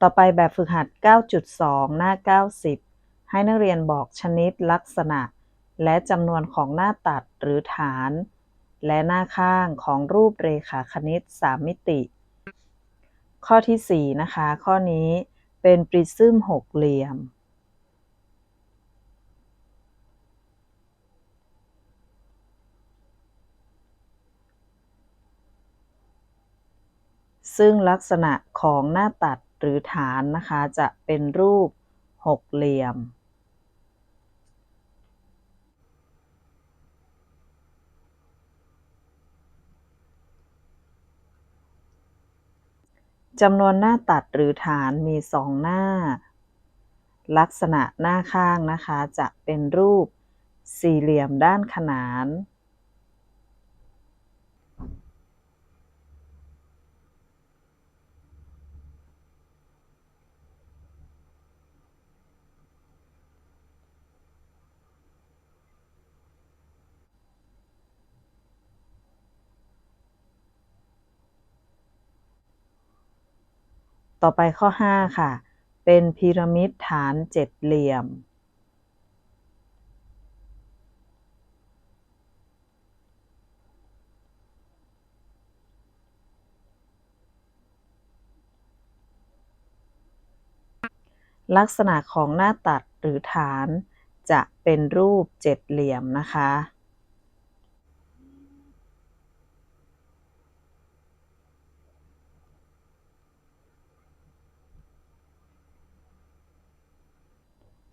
ต่อไปแบบฝึกหัด 9.2 หน้า 90 ให้นักเรียนบอกชนิดลักษณะ และจำนวนของหน้าตัดหรือฐาน และหน้าข้างของรูปเรขาคณิต 3 มิติ ข้อที่ 4 นะคะ ข้อนี้เป็นปริซึมหกเหลี่ยม ซึ่งลักษณะของหน้าตัด หรือฐานนะคะจะเป็นรูปหกเหลี่ยม จำนวนหน้าตัดหรือฐานมีสองหน้า ลักษณะหน้าข้างนะคะจะเป็นรูปสี่เหลี่ยมด้านขนาน ต่อไปข้อ 5 ค่ะ เป็นพีระมิดฐานเจ็ดเหลี่ยม ลักษณะของหน้าตัดหรือฐานจะเป็นรูปเจ็ดเหลี่ยมนะคะ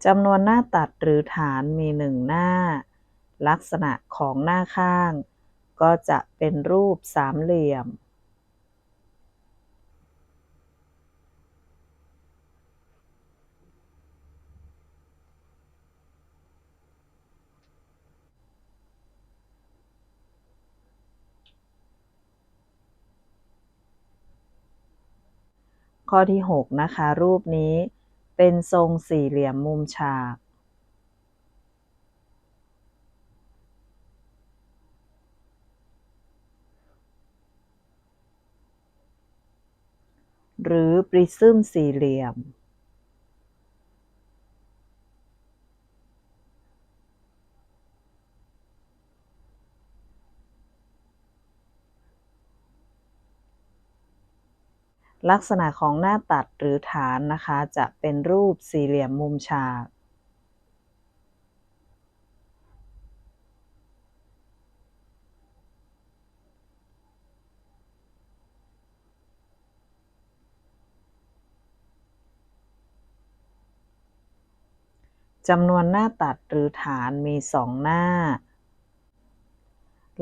จำนวนหน้าตัดหรือฐานมีหนึ่งหน้า ลักษณะของหน้าข้าง ก็จะเป็นรูปสามเหลี่ยม ข้อที่ 6 นะคะ รูปนี้ เป็นทรงสี่เหลี่ยมมุมฉากหรือปริซึมสี่เหลี่ยม ลักษณะของหน้าตัดหรือฐานนะคะ จะเป็นรูปสี่เหลี่ยมมุมฉาก จำนวนหน้าตัดหรือฐานมีสองหน้า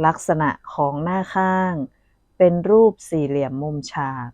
ลักษณะของหน้าข้าง เป็นรูปสี่เหลี่ยมมุมฉาก